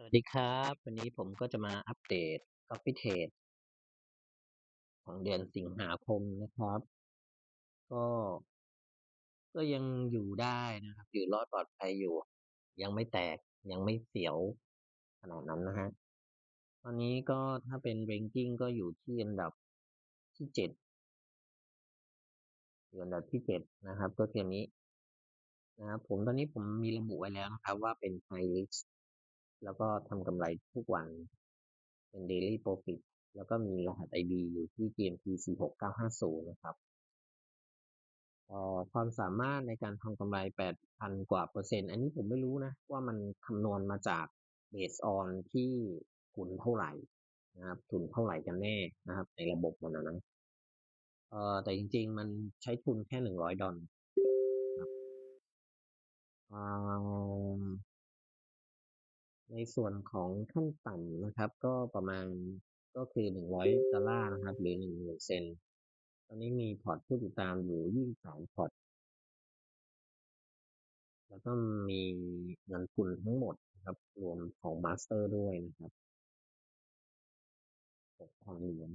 สวัสดีครับ วันนี้ผมก็จะมาอัปเดต Coffee Trade ของเดือนสิงหาคมนะครับ ก็ ก็ยังอยู่ได้นะครับ อยู่รอดปลอดภัยอยู่ ยังไม่แตกยังไม่เสียวขนาดนั้นนะฮะตอนนี้ก็ถ้าเป็น ranking ก็อยู่ที่อันดับที่เจ็ดอยู่อันดับที่เจ็ดนะครับ ก็คืออันนี้นะครับผมตอนนี้ผมมีระบุไว้แล้วนะครับ ว่าเป็น high risk แล้วก็ทำกำไรทุกวันเป็น daily profit แล้วก็มีรหัส ID อยู่ที่ GMT 46950 นะครับเอ่อความสามารถในการทำกำไร 8,000 กว่าเปอร์เซ็นต์ อันนี้ผมไม่รู้นะ ว่ามันคำนวณมาจาก based on ที่ทุนเท่าไหร่นะครับ ทุนเท่าไหร่กันแน่นะครับ ในระบบมันนะเอ่อแต่จริง ๆ มันใช้ทุนแค่ 100 ดอลครับอ่า ในส่วนของขั้นต่ำนะครับ ก็ประมาณก็คือ100ดอลลาร์นะครับ หรือ10,000เซนตอนนี้มีพอร์ตผู้ติดตามอยู่23พอร์ต แล้วก็มีเงินทุนทั้งหมดนะครับ รวมของมาสเตอร์ด้วยนะครับ6,000เหรียญ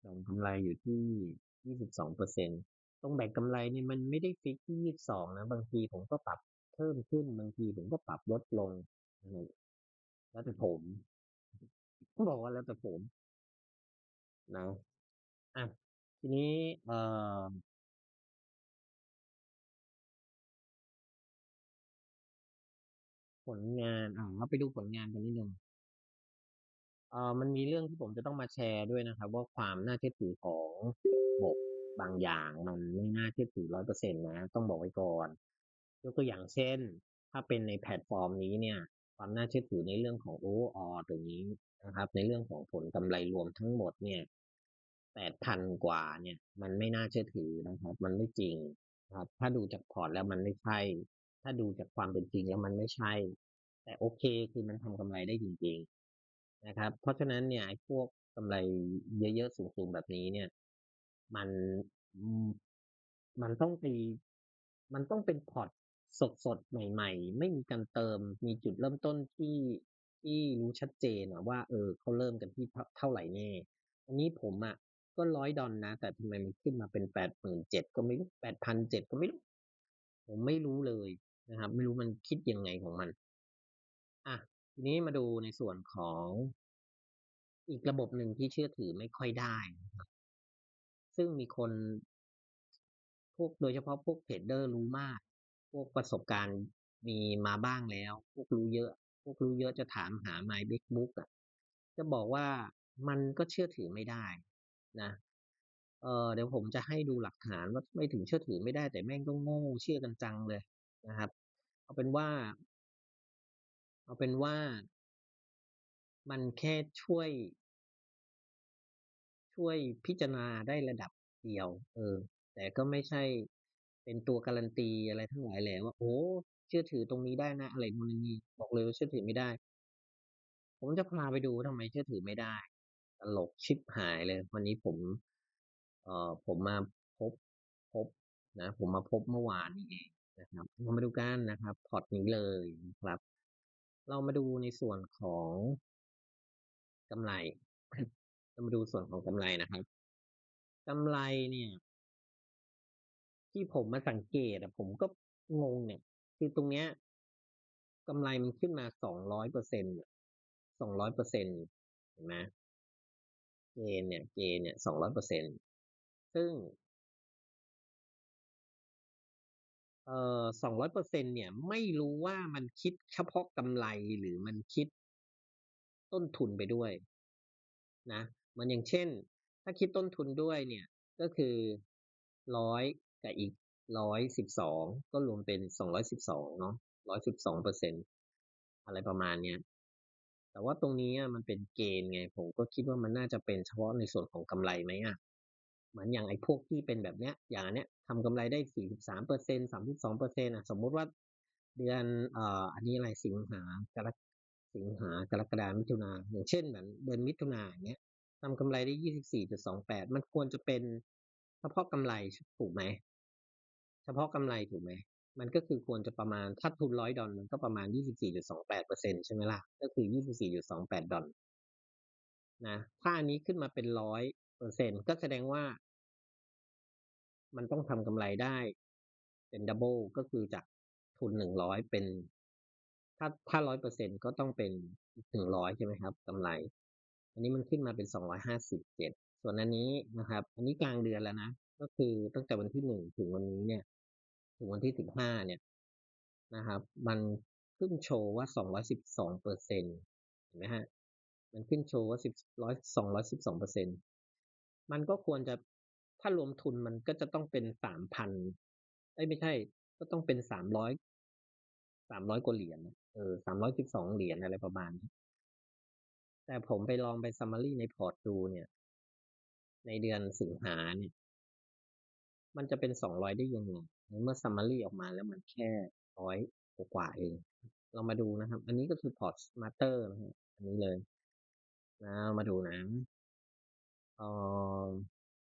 แบ่งกำไรอยู่ที่22เปอร์เซ็นต์ตรงแบ่งกำไรเนี่ยมันไม่ได้ฟิกที่22นะ บางทีผมก็ปรับ เพิ่มขึ้นบางทีผมก็ปรับลดลงแล้วแต่ผมต้องบอกว่าแล้วแต่ผมนะอะทีนี้เอ่อผลงานอ่าเราไปดูผลงานกันนิดนึงเอ่อมันมีเรื่องที่ผมจะต้องมาแชร์ด้วยนะครับ ว่าความน่าเชื่อถือของบบบางอย่างมันไม่น่าเชื่อถือ100%นะ ต้องบอกไว้ก่อน ยกตัวอย่างเช่น ถ้าเป็นในแพลตฟอร์มนี้เนี่ย ความน่าเชื่อถือในเรื่องของ overall ตรงนี้นะครับ ในเรื่องของผลกำไรรวมทั้งหมดเนี่ย8,000กว่าเนี่ย มันไม่น่าเชื่อถือนะครับ มันไม่จริงนะครับ ถ้าดูจากพอร์ตแล้วมันไม่ใช่ ถ้าดูจากความเป็นจริงแล้วมันไม่ใช่ แต่โอเคคือมันทำกำไรได้จริง ๆนะครับ เพราะฉะนั้นเนี่ยไอ้พวกกำไรเยอะๆสูงๆแบบนี้เนี่ย มันมันต้องไปมันต้องเป็นพอร์ต สดๆใหม่ ๆ ไม่มีการเติม มีจุดเริ่มต้นที่ที่รู้ชัดเจนอะว่า เออเขาเริ่มกันที่เท่าไหร่แน่ อันนี้ผมอะก็ $100 นนะ แต่ทำไมมันขึ้นมาเป็น87,000ก็ไม่รู้8,700ก็ไม่รู้ ผมไม่รู้เลยนะครับ ไม่รู้มันคิดยังไงของมัน อะ ทีนี้มาดูในส่วนของอีกระบบหนึ่งที่เชื่อถือไม่ค่อยได้นะครับซึ่งมีคน พวกโดยเฉพาะพวกเทรดเดอร์รู้มาก พวกประสบการณ์มีมาบ้างแล้ว พวกรู้เยอะ พวกรู้เยอะจะถามหา My Big Book อะจะบอกว่ามันก็เชื่อถือไม่ได้นะเออเดี๋ยวผมจะให้ดูหลักฐานว่าไม่ถึงเชื่อถือไม่ได้แต่แม่งก็โง่เชื่อกันจังเลยนะครับ เอาเป็นว่า เอาเป็นว่ามันแค่ช่วย ช่วยพิจารณาได้ระดับเดียว เออ แต่ก็ไม่ใช่ เป็นตัวการันตีอะไรทั้งหลายแหล่ว่าโอ้เชื่อถือตรงนี้ได้นะอะไรนู่นนั่นนี่บอกเลยว่าเชื่อถือไม่ได้ ผมจะพาไปดูว่าทำไมเชื่อถือไม่ได้ตลกชิบหายเลย วันนี้ผม เอ่อผมมาพบพบนะผมมาพบเมื่อวานนี้เองนะครับเรามาดูกันนะครับพอร์ตนี้เลยนะครับ เรามาดูในส่วนของกำไรเรามาดูส่วนของกำไรนะครับกำไรเนี่ย ที่ผมมาสังเกตอะผมก็งงเนี่ย คือตรงเนี้ยกำไรมันขึ้นมา200%อะ200%เห็นไหมเกณฑ์เนี่ย เกณฑ์เนี่ย200%ซึ่งเอ่อ200%เนี่ย ไม่รู้ว่ามันคิดเฉพาะกำไรหรือมันคิดต้นทุนไปด้วย นะมือนอย่างเช่น ถ้าคิดต้นทุนด้วยเนี่ย ก็คือ100 กับอีก112ก็รวมเป็น212เนาะ112%องเปอร์เซ็นอะไรประมาณเนี้ยแต่ว่าตรงนี้มันเป็นเกณฑ์ไง ผมก็คิดว่ามันน่าจะเป็นเฉพาะในส่วนของกำไรไหมอะเหมือนอย่างไอ้พวกที่เป็นแบบเนี้ย อย่างเนี้ยทำกำไรได้43% 32%อร์เซ็นสามสิบสองเปอร์เซ็นอะ สมมุติว่าเดือนเอ่ออันนี้อะไรสิงหากรกสิงหากรกฎามิถุนาอย่างเช่นเหมือนเดือนมิถุนาอย่างเงี้ยทำกำไรได้24.28มันควรจะเป็นเฉพาะกำไรถูกไหม? เฉพาะกำไรถูกไหม?มันก็คือควรจะประมาณถ้าทุนร้อยดอลมันก็ประมาณยี่สิบสี่จุดสองแปดเปอร์เซ็นใช่ไหมล่ะ ก็คือยี่สิบสี่จุดสองแปดดอลนะถ้าอันนี้ขึ้นมาเป็นร้อยเปอร์เซ็นก็แสดงว่า มันต้องทำกำไรได้ เป็นดับเบิลก็คือจากทุนหนึ่งร้อยเป็น ถ้าถ้าร้อยเปอร์เซ็นก็ต้องเป็นหนึ่งร้อยใช่ไหมครับกำไร อันนี้มันขึ้นมาเป็นสองร้อยห้าสิบเจ็ดส่วนอันนี้นะครับ อันนี้กลางเดือนแล้วนะก็คือตั้งแต่วันที่หนึ่งถึงวันนี้เนี่ย ถึงวันที่สิบห้าเนี่ยนะครับ มันขึ้นโชว์ว่าสองร้อยสิบสองเปอร์เซ็นต์เห็นไหมฮะ มันขึ้นโชว์ว่าสิบร้อยสองร้อยสิบสองเปอร์เซ็นต์มันก็ควรจะถ้ารวมทุนมันก็จะต้องเป็นสามพันเอ้ไม่ใช่ ก็ต้องเป็นสามร้อยสามร้อยกว่าเหรียญเออสามร้อยสิบสองเหรียญอะไรประมาณนี้แต่ผมไปลองไปซัมมารีในพอร์ตดูเนี่ย ในเดือนสิงหาเนี่ย มันจะเป็นสองร้อยได้ยังไงเมื่อซัมมารีออกมาแล้วมันแค่ร้อยกว่าเอง เรามาดูนะครับ อันนี้ก็คือพอร์ตมาเตอร์นะฮะอันนี้เลยนะมาดูนะเอ่อ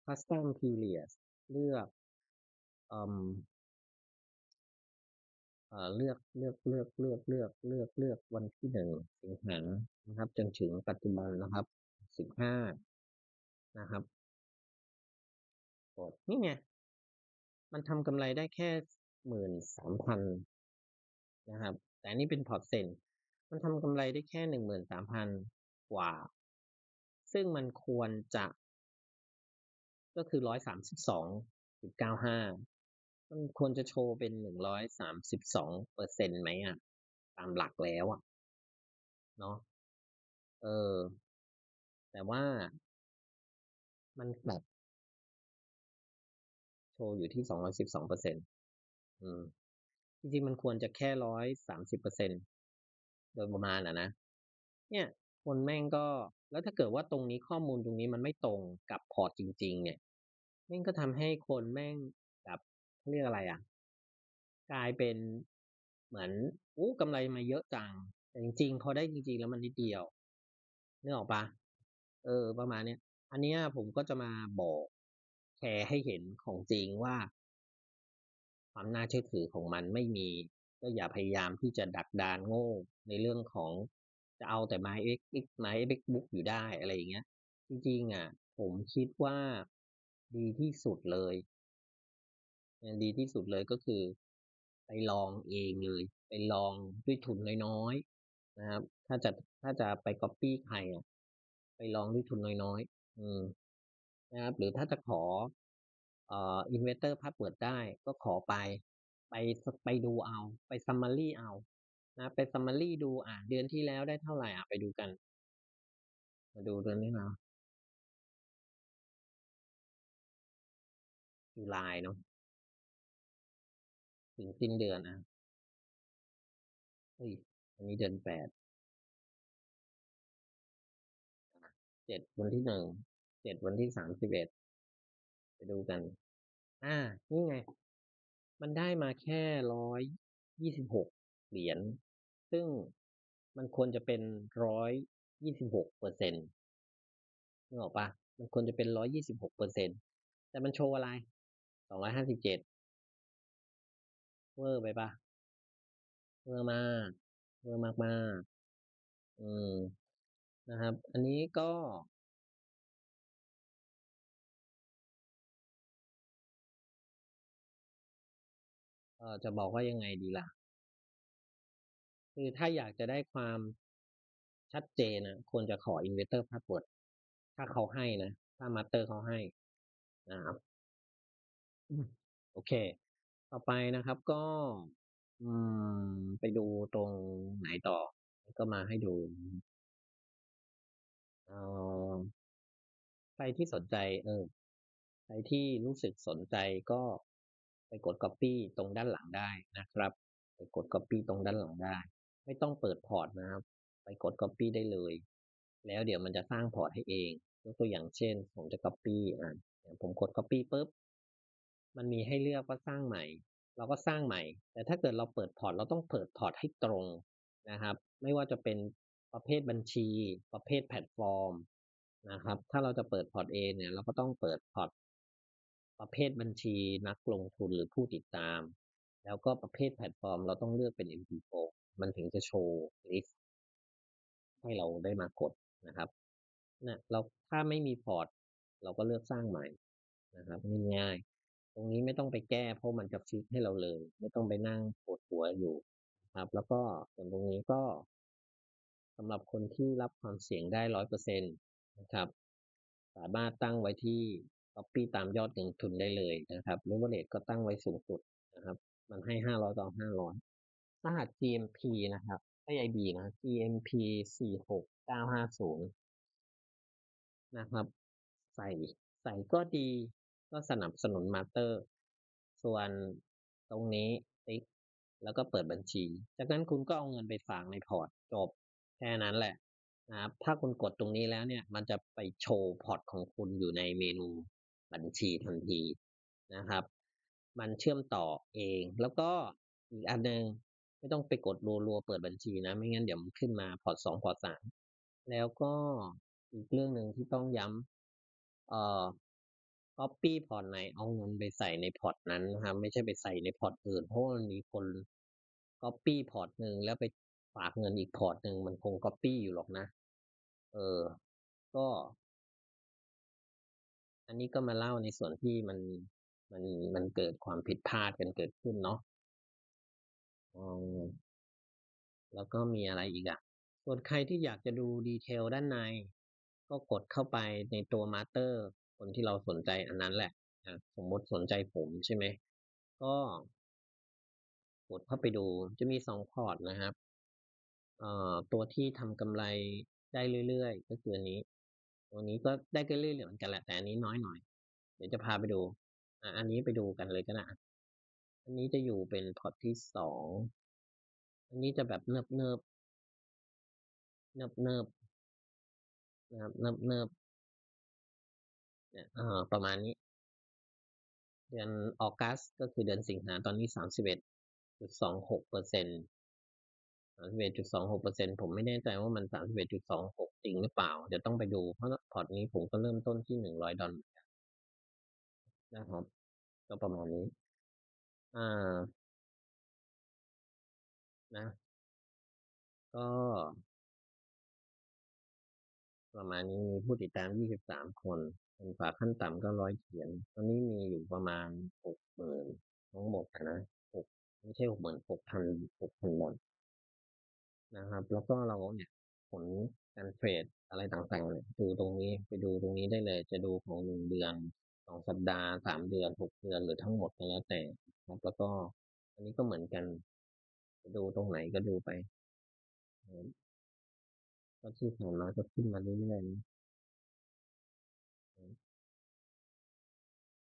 custom period เลือกเอ่อเอ่อเลือกเลือกเลือกเลือกเลือกเลือกเลือกวันที่หนึ่งสิงหานะครับ จนถึงปัจจุบันนะครับสิบห้านะครับกดนี่ไง มันทำกำไรได้แค่หมื่นสามพันนะครับ แต่นนี้เป็นพอร์ตเซ็นมันทำกำไรได้แค่หนึ่งหมื่นสามพันกว่า ซึ่งมันควรจะ ก็คือร้อยสามสิบสองจุดเก้าห้ามันควรจะโชว์เป็นหนึ่งร้อยสามสิบสองเปอร์เซ็นต์ไหมอะ ตามหลักแล้วอะ เนาะเออ แต่ว่ามันแบบ โชว์อยู่ที่สองร้อยสิบสองเปอร์เซ็นต์อืม จริงๆ มันควรจะแค่ร้อยสามสิบเปอร์เซ็นต์โดยประมาณอะนะ เนี่ย คนแม่งก็ แล้วถ้าเกิดว่าตรงนี้ข้อมูลตรงนี้มันไม่ตรงกับพอร์ตจริง ๆ เนี่ย แม่งก็ทำให้คนแม่งแบบเรียกอะไรอะ กลายเป็นเหมือนอู้กำไรมาเยอะจัง แต่จริง ๆ พอได้จริง ๆ แล้วมันนิดเดียวนึกออกปะเออ ประมาณเนี้ยอันนี้ผมก็จะมาบอก แชร์ให้เห็นของจริงว่า ความน่าเชื่อถือของมันไม่มี ก็อย่าพยายามที่จะดักดานโง่ในเรื่องของจะเอาแต่ My X X My X Book อยู่ได้อะไรอย่างเงี้ย จริงๆอะ ผมคิดว่าดีที่สุดเลยดีที่สุดเลยก็คือ ไปลองเองเลย ไปลองด้วยทุนน้อยๆนะครับ ถ้าจะถ้าจะไปก๊อปปี้ใครอะ ไปลองด้วยทุนน้อยๆอืม นะครับ หรือถ้าจะขอเอ่อ investor password ได้ก็ขอไป ไปไปดูเอา ไป summary เอานะไป summary ดูอ่าเดือนที่แล้วได้เท่าไหร่อะไปดูกัน มาดูเดือนนี้นะจุลายเนาะถึงสิ้นเดือนอะเฮ้ยอันนี้เดือนแปดเจ็ดวันที่หนึ่ง เจ็ดวันที่สามสิบเอ็ดไปดูกัน อ่า นี่ไง มันได้มาแค่ร้อยยี่สิบหกเหรียญ ซึ่งมันควรจะเป็นร้อยยี่สิบหกเปอร์เซ็นต์นึกออกปะมันควรจะเป็นร้อยยี่สิบหกเปอร์เซ็นต์แต่มันโชว์อะไรสองร้อยห้าสิบเจ็ดเวอร์ไปปะเวอร์มากเวอร์มากมากอืมนะครับ อันนี้ก็ เออจะบอกว่ายังไงดีล่ะ คือถ้าอยากจะได้ความชัดเจนนะควรจะขอ Investor Password ถ้าเขาให้นะ ถ้า Master เขาให้นะครับโอเค ต่อไปนะครับก็ไปดูตรงไหนต่อ ก็มาให้ดูเออใครที่สนใจ เออ ใครที่รู้สึกสนใจก็ ไปกด Copy ตรงด้านหลังได้นะครับ ไปกด Copy ตรงด้านหลังได้ ไม่ต้องเปิดพอร์ตนะครับ ไปกด Copy ได้เลย แล้วเดี๋ยวมันจะสร้างพอร์ตให้เอง ยกตัวอย่างเช่น ผมจะ Copy อะผมกด Copy ปุ๊บ มันมีให้เลือกว่าสร้างใหม่ เราก็สร้างใหม่ แต่ถ้าเกิดเราเปิดพอร์ต เราต้องเปิดพอร์ตให้ตรงนะครับ ไม่ว่าจะเป็นประเภทบัญชี ประเภทแพลตฟอร์มนะครับ ถ้าเราจะเปิดพอร์ตเองเนี่ย เราก็ต้องเปิดพอร์ต ประเภทบัญชีนักลงทุนหรือผู้ติดตาม แล้วก็ประเภทแพลตฟอร์มเราต้องเลือกเป็น MP4 มันถึงจะโชว์ลิสต์ให้เราได้มากดนะครับนะเราถ้าไม่มีพอร์ต เราก็เลือกสร้างใหม่นะครับง่ายๆตรงนี้ไม่ต้องไปแก้เพราะมันจะฟิกให้เราเลย ไม่ต้องไปนั่งปวดหัวอยู่ครับ แล้วก็ส่วนตรงนี้ก็สำหรับคนที่รับความเสี่ยงได้ร้อยเปอร์เซ็นต์นะครับ สามารถตั้งไว้ที่ copy ตามยอดเงินทุนได้เลยนะครับ leverage ก็ตั้งไว้สูงสุดนะครับ มันให้ห้าร้อยต่อห้าร้อยรหัส GMP นะครับไม่ IB นะ GMP สี่หกเก้าห้าศูนย์นะครับ ใส่ใส่ก็ดีก็สนับสนุนมาสเตอร์ ส่วนตรงนี้ติ๊กแล้วก็เปิดบัญชี จากนั้นคุณก็เอาเงินไปฝากในพอร์ตจบแค่นั้นแหละนะครับถ้าคุณกดตรงนี้แล้วเนี่ย มันจะไปโชว์พอร์ตของคุณอยู่ในเมนู บัญชีทันทีนะครับ มันเชื่อมต่อเอง แล้วก็อีกอันหนึ่งไม่ต้องไปกดรัวๆเปิดบัญชีนะ ไม่งั้นเดี๋ยวมันขึ้นมาพอร์ตสองพอร์ตสามแล้วก็อีกเรื่องหนึ่งที่ต้องย้ำเอ่อ copy พอร์ตไหนเอาเงินไปใส่ในพอร์ตนั้นนะครับไม่ใช่ไปใส่ในพอร์ตอื่นเพราะมันมีคน copy พอร์ตหนึ่งแล้วไปฝากเงินอีกพอร์ตหนึ่งมันคง copy อยู่หรอกนะ เออ ก็ อันนี้ก็มาเล่าในส่วนที่มันมันมันเกิดความผิดพลาดกันเกิดขึ้นเนาะแล้วก็มีอะไรอีกอะส่วนใครที่อยากจะดูดีเทลด้านใน ก็กดเข้าไปในตัวมาสเตอร์ คนที่เราสนใจอันนั้นแหละอะสมมติสนใจผมใช่ไหม ก็กดเข้าไปดูจะมีสองพอร์ตนะครับเอ่อตัวที่ทำกำไรได้เรื่อยๆ ก็คืออันนี้ ตัวนี้ก็ได้ก็เรื่อยเหมือนกันแหละแต่อันนี้น้อยหน่อย เดี๋ยวจะพาไปดูอะอันนี้ไปดูกันเลยก็ได้อะอันนี้จะอยู่เป็นพอร์ตที่สองอันนี้จะแบบเนิบเนิบเนิบเนิบนะครับเนิบเนิบเนี่ยอ่อประมาณนี้ เดือนออกัสก็คือเดือนสิงหาตอนนี้สามสิบเอ็ดจุดสองหกเปอร์เซ็นต์ สามสิบเอ็ดจุดสองหกเปอร์เซ็นต์ผมไม่แน่ใจว่ามันสามสิบเอ็ดจุดสองหกจริงหรือเปล่า เดี๋ยวต้องไปดูเพราะพอร์ตนี้ผมก็เริ่มต้นที่หนึ่งร้อยดอลลาร์นะครับ ก็ประมาณนี้ อ่า นะ ก็ ประมาณนี้มีผู้ติดตาม23คนเป็นฝากขั้นต่ำก็ร้อยเขียนตอนนี้มีอยู่ประมาณ60,000ทั้งหมดนะหกไม่ใช่60,000 6,000 6,000บาท นะครับ แล้วก็เราเนี่ยผลการเทรดอะไรต่างๆเนี่ยดูตรงนี้ไปดูตรงนี้ได้เลย จะดูของหนึ่งเดือนสองสัปดาห์สามเดือนหกเดือนหรือทั้งหมดก็แล้วแต่นะครับแล้วก็อันนี้ก็เหมือนกันดูตรงไหนก็ดูไปก็ที่ผ่านมาก็ขึ้นมาเรื่อยๆนะ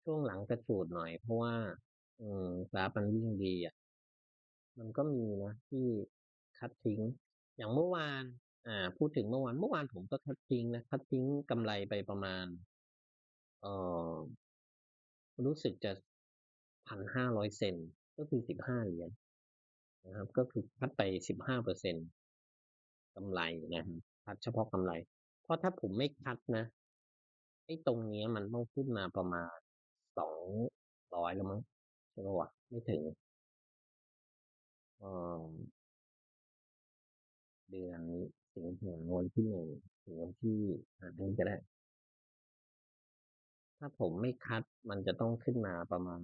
ช่วงหลังกระฉูดหน่อยเพราะว่า อืมกราฟมันวิ่งดีอะ มันก็มีนะที่ คัดทิ้ง อย่างเมื่อวานอ่าพูดถึงเมื่อวานเมื่อวานผมก็คัดทิ้งนะคัดทิ้งกำไรไปประมาณเอ่อรู้สึกจะพันห้าร้อยเซนก็คือสิบห้าเหรียญนะครับ ก็คือคัดไปสิบห้าเปอร์เซ็นกำไรนะครับคัดเฉพาะกำไร เพราะถ้าผมไม่คัดนะไอ้ตรงนี้มันต้องขึ้นมาประมาณสองร้อยแล้วมั้งใช่ปะวะไม่ถึง เอ่อเดือนสิงหาวันที่หนึ่งถึงวันที่อ่านี้ก็ได้ ถ้าผมไม่คัดมันจะต้องขึ้นมาประมาณ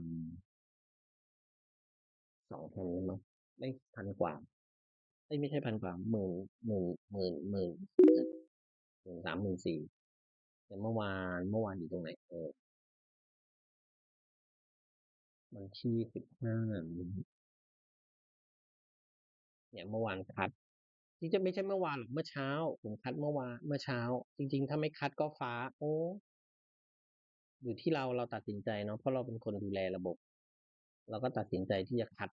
สองพันมั้งไม่พันกว่าเอ้ไม่ใช่พันกว่าหมื่นหมื่นหมื่นหมื่นหมื่นสามหมื่นสี่แต่เมื่อวานเมื่อวานอยู่ตรงไหนเออวันที่สิบห้าเนี่ยเมื่อวานคัด จริงๆไม่ใช่เมื่อวานหรอกเมื่อเช้า ผมคัดเมื่อวานเมื่อเช้า จริง ๆ ถ้าไม่คัดก็ฟ้า โอ้อยู่ที่เราเราตัดสินใจเนาะเพราะเราเป็นคนดูแลระบบ เราก็ตัดสินใจที่จะคัด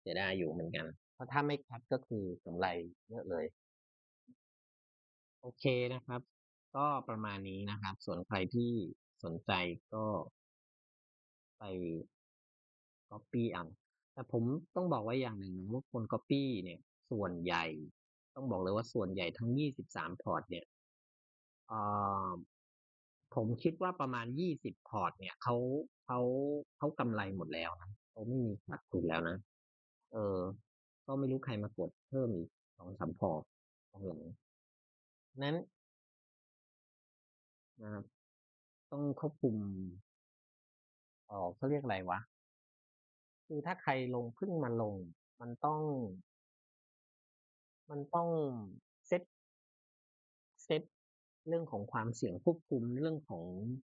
เสียได้อยู่เหมือนกัน เพราะถ้าไม่คัดก็คือกำไรเยอะเลย โอเคนะครับ ก็ประมาณนี้นะครับ ส่วนใครที่สนใจก็ไป copy เอาแต่ผมต้องบอกไว้อย่างหนึ่งว่าคน copy เนี่ย ส่วนใหญ่ ต้องบอกเลยว่าส่วนใหญ่ทั้ง 23 พอร์ตเนี่ยอ่อผมคิดว่าประมาณ 20 พอร์ต เนี่ยเขาเขาเขากำไรหมดแล้วนะเขาไม่มีขาดทุนแล้วนะ เออ ก็ไม่รู้ใครมากดเพิ่มอีกสองสามพอร์ตตรงหลังนั้นนะครับต้องควบคุมเออเขาเรียกอะไรวะ คือถ้าใครลงเพิ่งมาลง มันต้อง มันต้องเซต เซตเรื่องของความเสี่ยงควบคุมเรื่องของ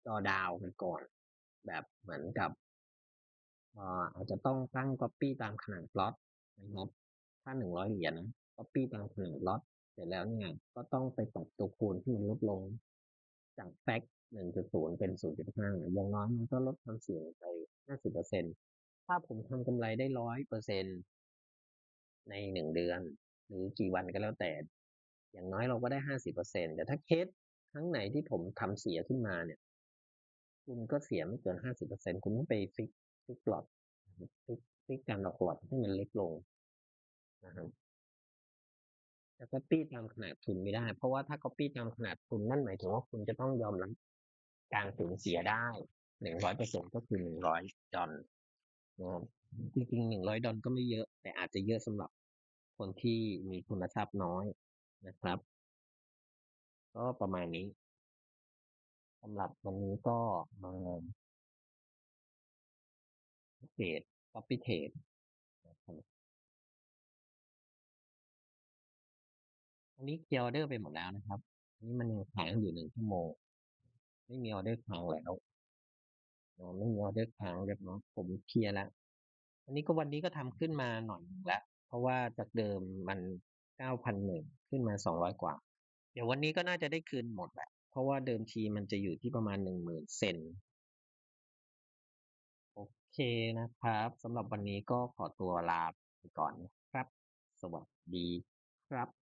จอดาวกันก่อน แบบเหมือนกับเอ่ออาจจะต้องตั้ง copy ตามขนาดล็อตนะครับถ้าหนึ่งร้อยเหรียญนะ copy ตามขนาดล็อตเสร็จแล้วเนี่ยก็ต้องไปปรับตัวคูณที่มันลดลง จากแฟกหนึ่งจุดศูนย์เป็นศูนย์จุดห้าอย่างน้อยมันก็ลดความเสี่ยงไปห้าสิบเปอร์เซ็นถ้าผมทำกำไรได้ร้อยเปอร์เซ็นในหนึ่งเดือน หรือกี่วันก็แล้วแต่ อย่างน้อยเราก็ได้ห้าสิบเปอร์เซ็นแต่ถ้าเคสครั้งไหนที่ผมทำเสียขึ้นมาเนี่ย คุณก็เสียไม่เกินห้าสิบเปอร์เซ็นคุณต้องไปฟิกฟิกหลอดฟิกฟิกการหลอกหลอดให้มันเล็กลงนะครับแต่ก็ปี้ตามขนาดทุนไม่ได้ เพราะว่าถ้าก็ปี้ตามขนาดทุนนั่นหมายถึงว่าคุณจะต้องยอมรับการสูญเสียได้หนึ่งร้อยเปอร์เซ็นก็คือหนึ่งร้อยดอลนะครับจริงๆหนึ่งร้อยดอลก็ไม่เยอะ แต่อาจจะเยอะสำหรับ คนที่มีทุนทรัพย์น้อยนะครับ ก็ประมาณนี้สำหรับวันนี้ก็มาเทรด copy trade นะครับอันนี้เคลียร์ออเดอร์ไปหมดแล้วนะครับอันนี้มันยังค้างอยู่หนึ่งชั่วโมง ไม่มีออเดอร์ค้างแล้วเนาะไม่มีออเดอร์ค้างเรียบร้อยผมเคลียร์แล้วอันนี้ก็วันนี้ก็ทำขึ้นมาหน่อยหนึ่งแล้ว เพราะว่าจากเดิมมันเก้าพันหนึ่งขึ้นมาสองร้อยกว่า เดี๋ยววันนี้ก็น่าจะได้คืนหมดแหละ เพราะว่าเดิมทีมันจะอยู่ที่ประมาณหนึ่งหมื่นเซนโอเคนะครับสำหรับวันนี้ก็ขอตัวลาไปก่อนนะครับ สวัสดีครับ